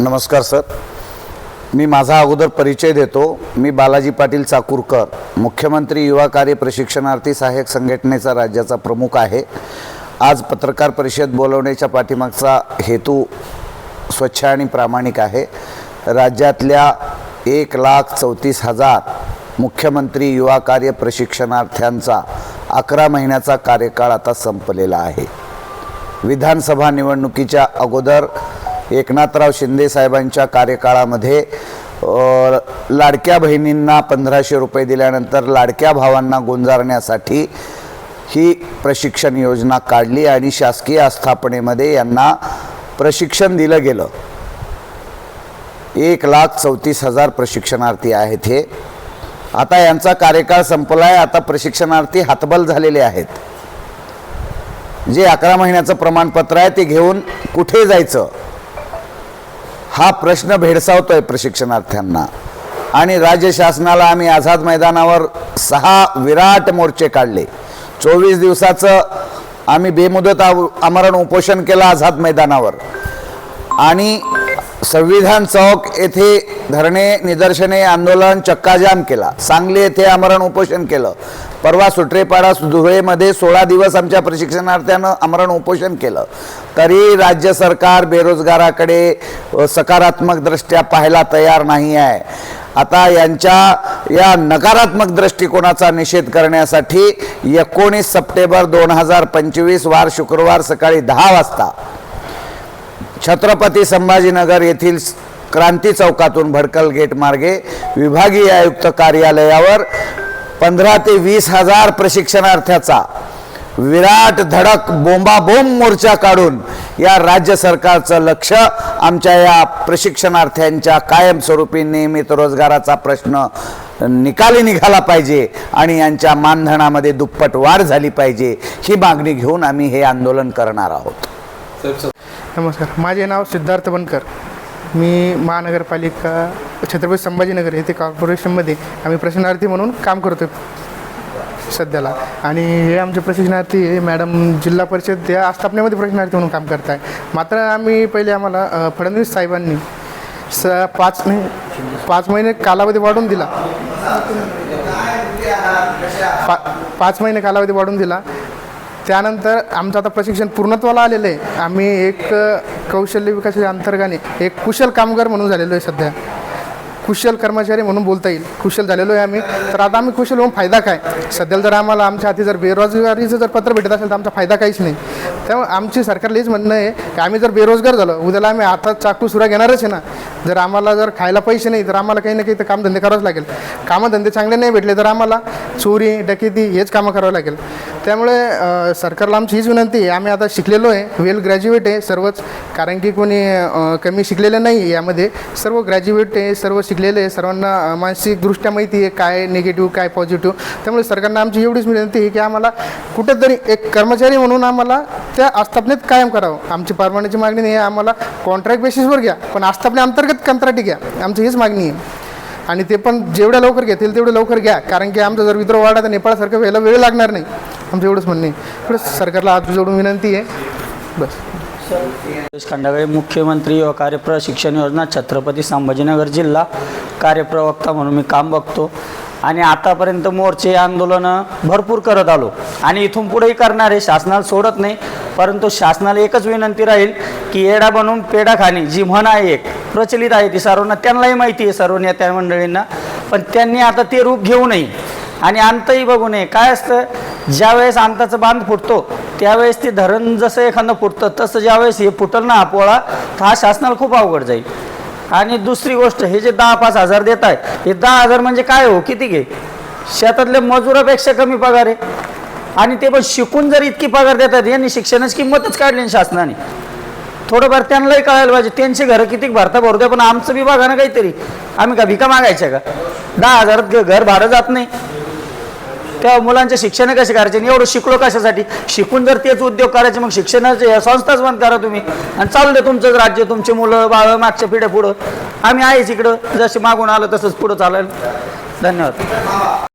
नमस्कार सर. मी माझा अगोदर परिचय देतो. मी बालाजी पाटील चाकूरकर मुख्यमंत्री युवा कार्य प्रशिक्षणार्थी सहाय्यक संघटनेचा राज्याचा प्रमुख आहे. आज पत्रकार परिषद बोलवण्याच्या पाठीमागचा हेतू स्वच्छ आणि प्रामाणिक आहे. राज्यातल्या एक लाख चौतीस हजार मुख्यमंत्री युवा कार्य प्रशिक्षणार्थ्यांचा अकरा महिन्याचा कार्यकाळ आता संपलेला आहे. विधानसभा निवडणुकीच्या अगोदर एकनाथराव शिंदे साहेबांच्या कार्यकाळामध्ये लाडक्या बहिणींना पंधराशे रुपये दिल्यानंतर लाडक्या भावांना गुंजारण्यासाठी ही प्रशिक्षण योजना काढली आणि शासकीय आस्थापनेमध्ये यांना प्रशिक्षण दिलं गेलं. एक लाख चौतीस हजार प्रशिक्षणार्थी आहेत हे. आता यांचा कार्यकाळ संपला आहे आता प्रशिक्षणार्थी हातबल झालेले आहेत. जे अकरा महिन्याचं प्रमाणपत्र आहे ते घेऊन कुठे जायचं? हा प्रश्न भेडसावतोय प्रशिक्षणार्थ्यांना. आणि राज्य शासनाला आम्ही आझाद मैदानावर सहा विराट मोर्चे काढले. चोवीस दिवसाचं आम्ही बेमुदत आव- आमरण उपोषण केलं आझाद मैदानावर. आणि संविधान चौक येथे धरणे निदर्शने आंदोलन चक्काजाम केला. सांगली येथे आमरण उपोषण केलं. परवा सुटरेपाडा धुळेमध्ये सोळा दिवस आमच्या प्रशिक्षणार्थ्यानं आमरण उपोषण केलं. तरी राज्य सरकार बेरोजगाराकडे सकारात्मकदृष्ट्या सकारात्मक दृष्ट्या पाहायला तयार नाही आहे. आता यांच्या या नकारात्मक दृष्टिकोनाचा निषेध करण्यासाठी एकोणीस सप्टेंबर दोन हजार पंचवीस वार शुक्रवार सकाळी दहा वाजता छत्रपती संभाजीनगर येथील क्रांती चौकातून भडकल गेट मार्गे विभागीय आयुक्त कार्यालयावर पंधरा ते वीस हजार प्रशिक्षणार्थ्याचा विराट धडक बोंबाबोंब मोर्चा काढून या राज्य सरकारचं लक्ष आमच्या या प्रशिक्षणार्थ्यांच्या कायमस्वरूपी नियमित रोजगाराचा प्रश्न निकाली निघाला पाहिजे आणि यांच्या मानधनामध्ये दुप्पट वाढ झाली पाहिजे ही मागणी घेऊन आम्ही हे आंदोलन करणार आहोत. नमस्कार. माझे नाव सिद्धार्थ बनकर. मी महानगरपालिका छत्रपती संभाजीनगर येथे कॉर्पोरेशनमध्ये आम्ही प्रशिक्षणार्थी म्हणून काम करतो सध्याला. आणि हे आमचे प्रशिक्षणार्थी हे मॅडम जिल्हा परिषद या आस्थापनेमध्ये प्रशिक्षणार्थी म्हणून काम करत आहे मात्र आम्ही पहिले आम्हाला फडणवीस साहेबांनी स पाच नाही पाच महिने कालावधी वाढवून दिला. पा पाच महिने कालावधी वाढून दिला. त्यानंतर आमचं आता प्रशिक्षण पूर्णत्वाला आलेलं आहे. आम्ही एक कौशल्य विकासाच्या अंतर्गाने एक कुशल कामगार म्हणून झालेलो आहे सध्या. कुशल कर्मचारी म्हणून बोलता येईल. कुशल झालेलो आहे आम्ही. तर आता आम्ही कुशल होऊन फायदा काय? सध्याला जर आम्हाला आमच्या हाती जर बेरोजगारीचं जर पत्र भेटत असेल तर आमचा फायदा काहीच नाही. त्यामुळे आमची सरकारला हेच म्हणणं आहे की आम्ही जर बेरोजगार झालो उद्याला आम्ही हातात चाकू सुरा घेणारच आहे ना. जर आम्हाला जर खायला पैसे नाही तर आम्हाला काही ना काही तर कामधंदे करावंच लागेल. कामधंदे चांगले नाही भेटले तर आम्हाला चोरी डकेती हेच कामं करावं लागेल. त्यामुळे सरकारला आमची हीच विनंती आहे. आम्ही आता शिकलेलो आहे. वेल ग्रॅज्युएट आहे सर्वच. कारण की कोणी कमी शिकलेलं नाही आहे यामध्ये. सर्व ग्रॅज्युएट आहे सर्व शिकलेले आहे. सर्वांना मानसिकदृष्ट्या माहिती आहे काय निगेटिव्ह काय पॉझिटिव्ह त्यामुळे सरकारनं आमची एवढीच विनंती आहे की आम्हाला कुठेतरी एक कर्मचारी म्हणून आम्हाला त्या आस्थापनेत कायम करावं. आमची परवान्याची मागणी नाही आहे. आम्हाला कॉन्ट्रॅक्ट बेसिसवर घ्या. पण आस्थापने अंतर्गत कंत्राटी घ्या. आमची हीच मागणी आहे. आणि ते पण जेवढ्या लवकर घेतील तेवढे लवकर घ्या. कारण की आमचा जर विद्रोह वाढा तर नेपाळसारखं व्हायला वेळ लागणार नाही. आमचं एवढंच म्हणणे एवढंच सरकारला आज जोडून विनंती आहे. बस. खंडागळे मुख्यमंत्री व कार्यप्रशिक्षण योजना छत्रपती संभाजीनगर जिल्हा कार्यप्रवक्ता म्हणून मी काम बघतो. आणि आतापर्यंत मोर्चे आंदोलनं भरपूर करत आलो. आणि इथून पुढेही करणार आहे शासनाला सोडत नाही. परंतु शासनाला एकच विनंती राहील की येडा बनवून पेडा खाणे जी म्हण आहे एक प्रचलित आहे ती सर्वांना त्यांनाही माहिती आहे सर्व नेत्या मंडळींना. पण त्यांनी आता ते रूप घेऊ नये. आणि अंतही बघू नये. काय असतं? ज्यावेळेस अंताचं बांध फुटतो त्यावेळेस ते धरण जसं एखादं फुटतं तसं ज्यावेळेस हे फुटल ना पोळा तर हा शासनाला खूप अवघड जाईल. आणि दुसरी गोष्ट हे जे दहा पाच हजार देत आहे हे दहा हजार म्हणजे काय हो? किती घे? शेतातल्या मजुरापेक्षा कमी पगार आहे. आणि ते पण शिकून जर इतकी पगार देतात यांनी शिक्षणाची किंमतच काढली शासनाने. थोडंफार त्यांनाही कळायला पाहिजे त्यांची घरं किती भरता भरू द्या पण आमचं बी बघा ना काहीतरी. आम्ही का भिका मागायच्या का? दहा हजारात घर भाडं जात नाही. त्या मुलांचे शिक्षण कसे करायचे? आणि एवढं शिकलो कशासाठी? शिकून जर तेच उद्योग करायचे मग शिक्षणाचे संस्थाच बंद करा तुम्ही. आणि चालू दे तुमचंच राज्य तुमचे मुलं बाळ मागच्या पिढ्या पुढं. आम्ही आहेच इकडं. जसे मागून आलं तसंच पुढं चालेल धन्यवाद.